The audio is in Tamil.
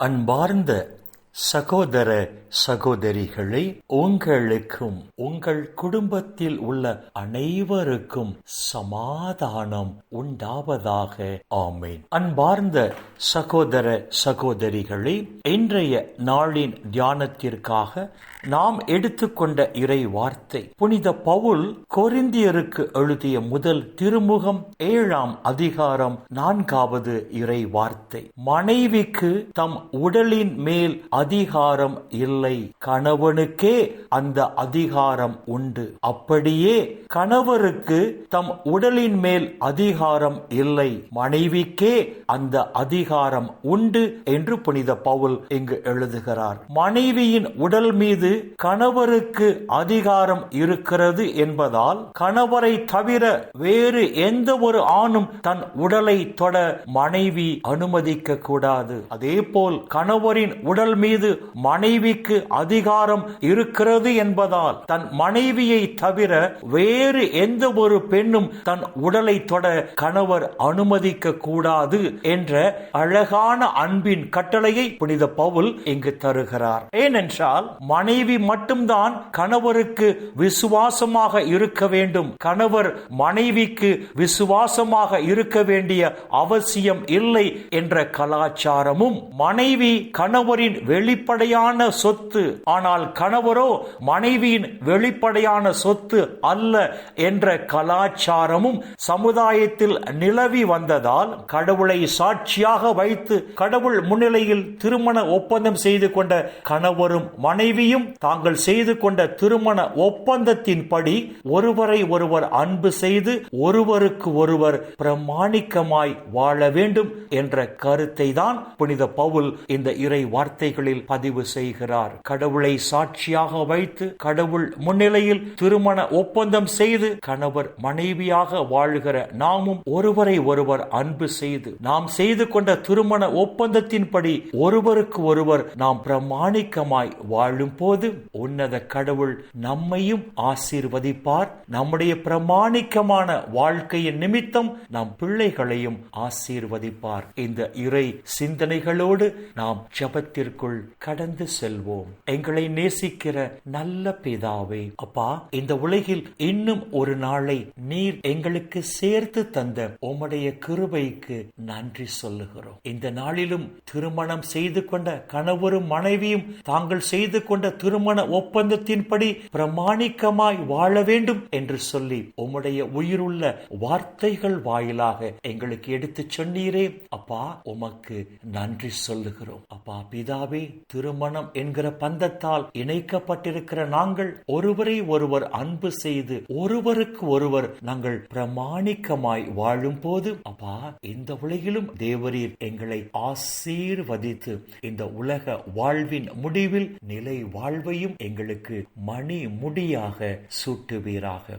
அன்பார்ந்த சகோதர சகோதரிகளை உங்களுக்கும் உங்கள் குடும்பத்தில் உள்ள அனைவருக்கும் சமாதானம் உண்டாவதாக. ஆமேன். அன்பார்ந்த சகோதர சகோதரிகளை இன்றைய நாளின் தியானத்திற்காக நாம் எடுத்துக்கொண்ட இறை வார்த்தை புனித பவுல் கொரிந்தியருக்கு எழுதிய முதல் திருமுகம் ஏழாம் அதிகாரம் நான்காவது இறை வார்த்தை மனைவிக்கு தம் உடலின் மேல் அதிகாரம் இல்லை. கணவனுக்கே அந்த அதிகாரம் உண்டு. அப்படியே கணவருக்கு தம் உடலின் மேல் அதிகாரம் இல்லை. மனைவிக்கே அந்த அதிகாரம் உண்டு என்று புனித பவுல் இங்கு எழுதுகிறார். மனைவியின் உடல் மீது கணவருக்கு அதிகாரம் இருக்கிறது என்பதால் கணவரை தவிர வேறு எந்த ஒரு ஆணும் தன் உடலை தொட மனைவி அனுமதிக்க கூடாது அதே போல் கணவரின் உடல் மீது மீது மனைவிக்கு அதிகாரம் இருக்கிறது என்பதால் தன் மனைவியை தவிர வேறு எந்த ஒரு பெண்ணும் தன் உடலை தொட கணவர் அனுமதிக்க கூடாது என்ற அழகான அன்பின் கட்டளையை புனித பவுல் இங்கு தருகிறார். ஏனென்றால் மனைவி மட்டும்தான் கணவருக்கு விசுவாசமாக இருக்க வேண்டும். கணவர் மனைவிக்கு விசுவாசமாக இருக்க வேண்டிய அவசியம் இல்லை என்ற கலாச்சாரமும் மனைவி கணவரின் வெளி வெளிப்படையான சொத்து. ஆனால் கணவரோ மனைவியின் வெளிப்படையான சொத்து அல்ல என்ற கலாச்சாரமும் சமுதாயத்தில் நிலவி வந்ததால் கடவுளை சாட்சியாக வைத்து கடவுள் முன்னிலையில் திருமண ஒப்பந்தம் செய்து கொண்ட கணவரும் மனைவியும் தாங்கள் செய்து கொண்ட திருமண ஒப்பந்தத்தின்படி ஒருவரை ஒருவர் அன்பு செய்து ஒருவருக்கு ஒருவர் பிரமாணிக்கமாய் வாழ வேண்டும் என்ற கருத்தை தான் புனித பவுல் இந்த இறை வார்த்தைகளில் பதிவு செய்கிறார். கடவுளை சாட்சியாக வைத்து கடவுள் முன்னிலையில் திருமண ஒப்பந்தம் செய்து கணவர் மனைவியாக வாழ்கிற நாமும் ஒருவரை ஒருவர் அன்பு செய்து நாம் செய்து கொண்ட திருமண ஒப்பந்தத்தின்படி ஒருவருக்கு ஒருவர் நாம் பிரமாணிக்கமாய் வாழும் போது உன்னத கடவுள் நம்மையும் ஆசீர்வதிப்பார். நம்முடைய பிரமாணிக்கமான வாழ்க்கையின் நிமித்தம் நம் பிள்ளைகளையும் ஆசீர்வதிப்பார். இந்த இறை சிந்தனைகளோடு நாம் ஜபத்திற்குள் கடந்து செல்வோம். எங்களை நேசிக்கிற நல்ல பிதாவே அப்பா இந்த உலகில் இன்னும் ஒரு நாளை நீர் எங்களுக்கு சேர்த்து தந்த உம்முடைய கிருபைக்கு நன்றி சொல்லுகிறோம். இந்த நாளிலும் திருமணம் செய்து கொண்ட கணவரும் மனைவியும் தாங்கள் செய்து கொண்ட திருமண ஒப்பந்தத்தின்படி பிரமாணிக்கமாய் வாழ வேண்டும் என்று சொல்லி உம்முடைய உயிருள்ள வார்த்தைகள் வாயிலாக எங்களுக்கு எடுத்து சொன்னீரே. அப்பா உமக்கு நன்றி சொல்லுகிறோம். அப்பா பிதாவே திருமணம் என்கிற பந்தத்தால் இணைக்கப்பட்டிருக்கிற நாங்கள் ஒருவரை ஒருவர் அன்பு செய்து ஒருவருக்கு ஒருவர் நாங்கள் பிரமாணிக்கமாய் வாழும் போது அப்பா இந்த உலகிலும் தேவரீர் எங்களை ஆசீர்வதித்து இந்த உலக வாழ்வின் முடிவில் நிலை வாழ்வையும் எங்களுக்கு மணி முடியாக சூட்டுவீராக.